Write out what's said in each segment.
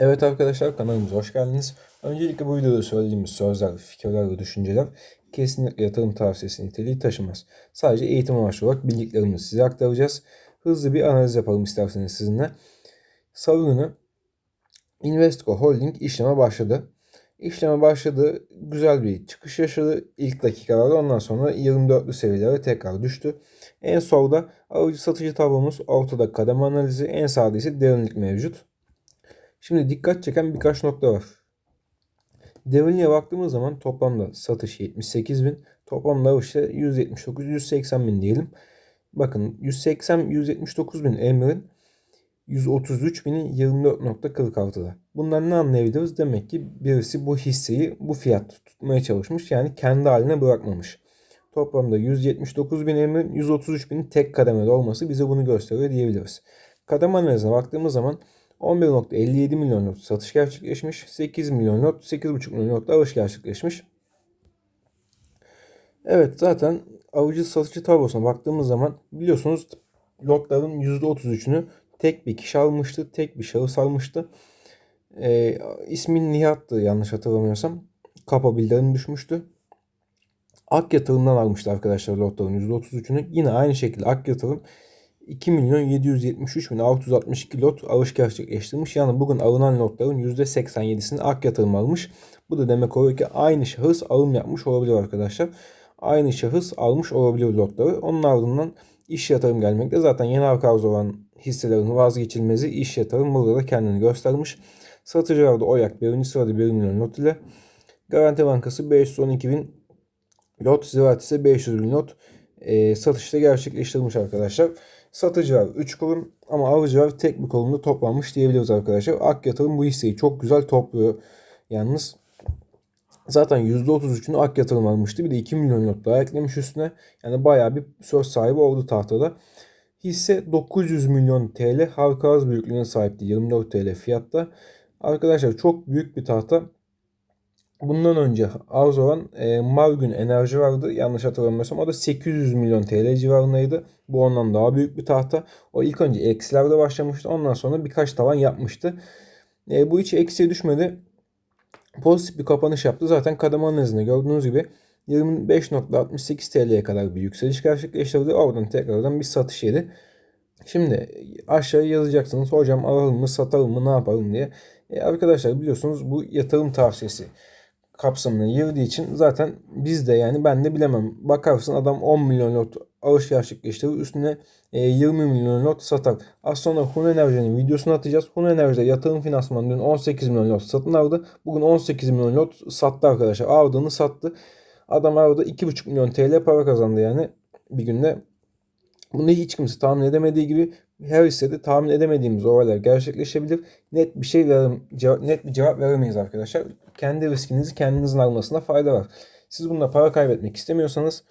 Evet arkadaşlar kanalımıza hoş geldiniz. Öncelikle bu videoda söylediğimiz sözler, fikirler ve düşünceler kesinlikle yatırım tavsiyesi niteliği taşımaz. Sadece eğitim amaçlı olarak bildiklerimizi size aktaracağız. Hızlı bir analiz yapalım isterseniz sizinle. Salı günü Invesco Holding işleme başladı. İşleme başladı. Güzel bir çıkış yaşadı ilk dakikalarda. Ondan sonra 24'lü seviyelere tekrar düştü. En solda alıcı satıcı tablomuz, ortada kademe analizi, en sağda ise derinlik mevcut. Şimdi dikkat çeken birkaç nokta var. Derinliğe baktığımız zaman toplamda satış 78 bin, toplamda işte 179-180 bin diyelim. Bakın 180-179 bin emrin 133 binin 24.46'da. Bundan ne anlayabiliriz? Demek ki birisi bu hisseyi bu fiyat tutmaya çalışmış. Yani kendi haline bırakmamış. Toplamda 179 bin emrin 133 binin tek kademede olması bize bunu gösteriyor diyebiliriz. Kademe analizine baktığımız zaman 11.57 milyon lot satış gerçekleşmiş. 8 milyon lot, 8,5 milyon lot alış gerçekleşmiş. Evet zaten alıcı satıcı tablosuna baktığımız zaman biliyorsunuz lotların %33'ünü tek bir kişi almıştı. Tek bir şahıs almıştı. E, ismin Nihat'tı yanlış hatırlamıyorsam. Kapa bildirim düşmüştü. Ak yatırımdan almıştı arkadaşlar lotların %33'ünü. Yine aynı şekilde Ak yatırım 2 milyon 773 bin 662 lot alış gerçekleştirmiş. Yani bugün alınan lotların %87'sini Ak yatırım almış. Bu da demek oluyor ki aynı şahıs alım yapmış olabilir arkadaşlar. Aynı şahıs almış olabilir lotları. Onun ardından iş yatırım gelmekte. Zaten yeni halka arz olan hisselerin vazgeçilmezi iş yatırım burada da kendini göstermiş. Satıcılarda Oyak birinci sırada 1 milyon lot ile Garanti Bankası 512 bin lot, Ziraat ise 500 bin lot e, satışta gerçekleştirmiş arkadaşlar. Satıcılar 3 kurum ama alıcılar tek bir kolumda toplanmış diyebiliriz arkadaşlar. Ak yatırım bu hisseyi çok güzel topluyor. Yalnız zaten %33'ünü Ak yatırım almıştı. Bir de 2 milyon lot daha eklemiş üstüne. Yani bayağı bir söz sahibi oldu tahtada. Hisse 900 milyon TL halka arz büyüklüğüne sahipti. 24 TL fiyatta. Arkadaşlar çok büyük bir tahta. Bundan önce arz olan e, Margün Enerji vardı. Yanlış hatırlamıyorsam o da 800 milyon TL civarındaydı. Bu ondan daha büyük bir tahta. O ilk önce eksilerde başlamıştı. Ondan sonra birkaç tavan yapmıştı. E, bu hiç eksiye düşmedi. Pozitif bir kapanış yaptı. Zaten kademe analizinde gördüğünüz gibi 25.68 TL'ye kadar bir yükseliş gerçekleştirdi. Oradan tekrardan bir satış yedi. Şimdi aşağıya yazacaksınız. Hocam alalım mı satalım mı ne yapalım diye. E arkadaşlar biliyorsunuz bu yatırım tavsiyesi kapsamına girdiği için zaten biz de yani ben de bilemem. Bakarsın adam 10 milyon lot alış gerçekleştirir. Üstüne 20 e, milyon lot satar. Az sonra Hun Enerji'nin videosunu atacağız. Hun Enerji'de yatırım finansmanı dün 18 milyon lot satın aldı. Bugün 18 milyon lot sattı arkadaşlar. Aldığını sattı. Adam arada 2,5 milyon TL para kazandı yani bir günde. Bunu hiç kimse tahmin edemediği gibi her hissede tahmin edemediğimiz olaylar gerçekleşebilir. Net bir şey verim, cevap, net bir cevap veremeyiz arkadaşlar. Kendi riskinizi kendinizin almasına fayda var. Siz bunda para kaybetmek istemiyorsanız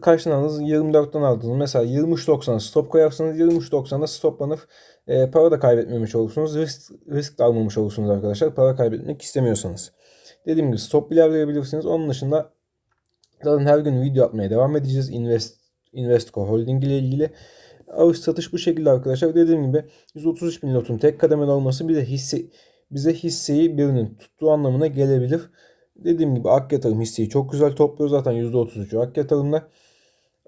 karşılığınız 24'ten aldınız. Mesela 23.90'a stop koyarsanız 23.90'da stoplanıp e, para da kaybetmemiş olursunuz. Risk, risk de almamış olursunuz arkadaşlar. Para kaybetmek istemiyorsanız. Dediğim gibi stop bile. Onun dışında zaten her gün video atmaya devam edeceğiz. Invest, Investco Holding ile ilgili. Alış satış bu şekilde arkadaşlar. Dediğim gibi 133 bin lotun tek kademeli olması bize hisse bize hisseyi birinin tuttuğu anlamına gelebilir. Dediğim gibi ak yatırım hisseyi çok güzel topluyor. Zaten %33'ü ak yatırımda.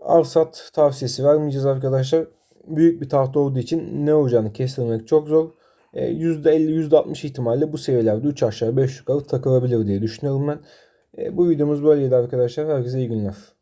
Al sat tavsiyesi vermeyeceğiz arkadaşlar. Büyük bir tahta olduğu için ne olacağını kestirmek çok zor. %50 %60 ihtimalle bu seviyelerde 3 aşağı 5 yukarı takılabilir diye düşünüyorum ben. E, bu videomuz böyleydi arkadaşlar. Herkese iyi günler.